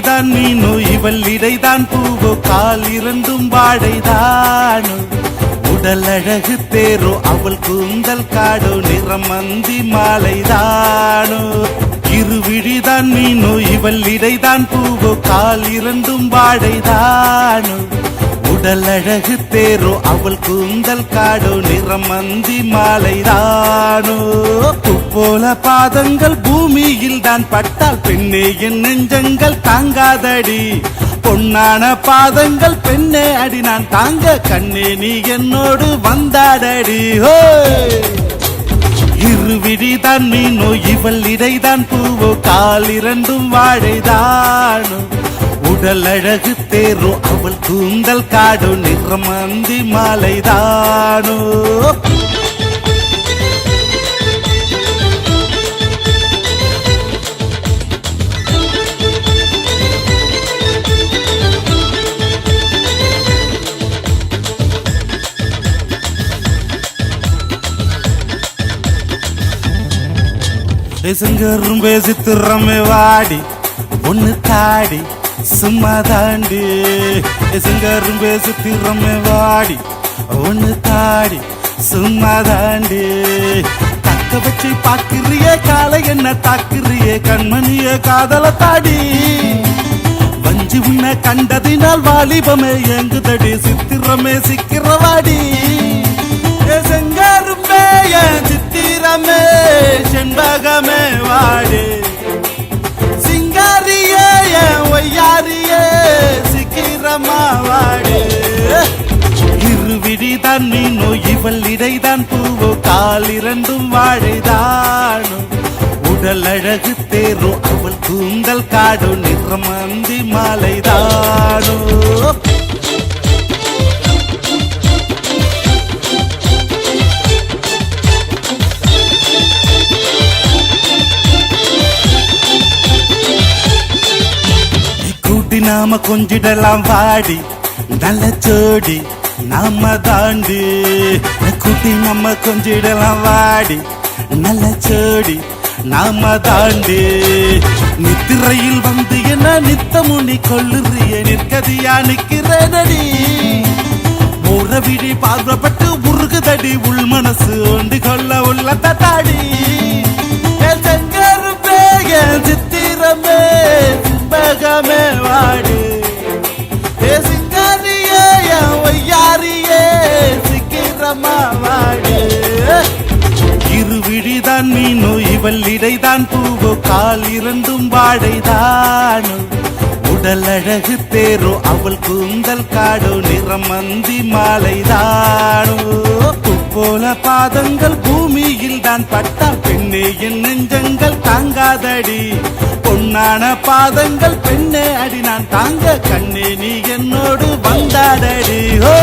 விழிதான் மீனோ இவள் இடைதான் பூவோ. கால் இரண்டும் வாடைதானோ. உடல் அழகு தேரோ அவள் கூந்தல் காடோ நிறம் நிறமந்தி மாலைதானோ. இருவிழிதான் மீனோ இவள் இடைதான் பூவோ. கால் இரண்டும் வாடைதானோ. உடல் அழகு தேரோ அவள் கூந்தல் காடோ நிறம் மந்தி மாலைதானோ பூ போல பாதங்கள் பூமியில் தான் பட்டால் பெண்ணே என் நெஞ்சங்கள் தாங்காதடி. பொன்னான பாதங்கள் பெண்ணே அடி நான் தாங்க கண்ணே நீ என்னோடு வந்தாடடி. ஹோ! இருவிழிதான் மீனோ இவள் இடைதான் பூவோ கால் இரண்டும் வாழைதானோ உடல் அழகு தேரோ அவள் கூந்தல் காடோ நிறமந்தி மாலைதானோ பேசுங்கரும் பேசி திறமை வாடி ஒன்னு தாடி. சும்மா தாண்டி பேசுங்கரும் பேசு திறமை வாடி ஒன்று தாடி. சும்மா தாண்டி தக்க வச்சு பாக்குறிய காலை என்ன தாக்குறிய கண்மணிய காதல தாடி. வஞ்சி உன்னை கண்டதினால் வாலிபமே எங்குதடி சித்திரமே சிக்கிறவாடி இருவிழிதான் மீனோ இவள் இடைதான் பூவோ கால் இரண்டும் வாழைதானோ உடல் அழகு தேரோ அவள் கூந்தல் காடோ நிறமந்தி மாலைதானோ. கூட்டி நாம கொஞ்சிடலாம் வாடி நல்ல ஜோடி. நாம தாண்டி குட்டி நம்ம கொஞ்சிடலாம் வாடி. நல்ல சோடி நாம தாண்டி நித்திரையில் வந்து என்ன நித்தமும் நீ கொள்ளுறிய நிற்கதியா நிக்கிறனடி உறவிடி பார்வப்பட்டு உருகுதடி. உள் மனசு ஒன்று கொள்ள உள்ள தட்டாடி வாடி இருவிழிதான் மீனோ இவள் இடைதான் பூவோ கால் இரண்டும் வாடைதானோ. உடல் அழகு தேரோ அவள் கூந்தல் காடோ நிறம் நிறமந்தி மாலைதானோ. போல பாதங்கள் பூமியில் தான் பட்டால் பெண்ணே என் நெஞ்சங்கள் தாங்காதடி. பொன்னான பாதங்கள் பெண்ணே அடி நான் தாங்க கண்ணே நீ என்னோடு வந்தாடடி ஓ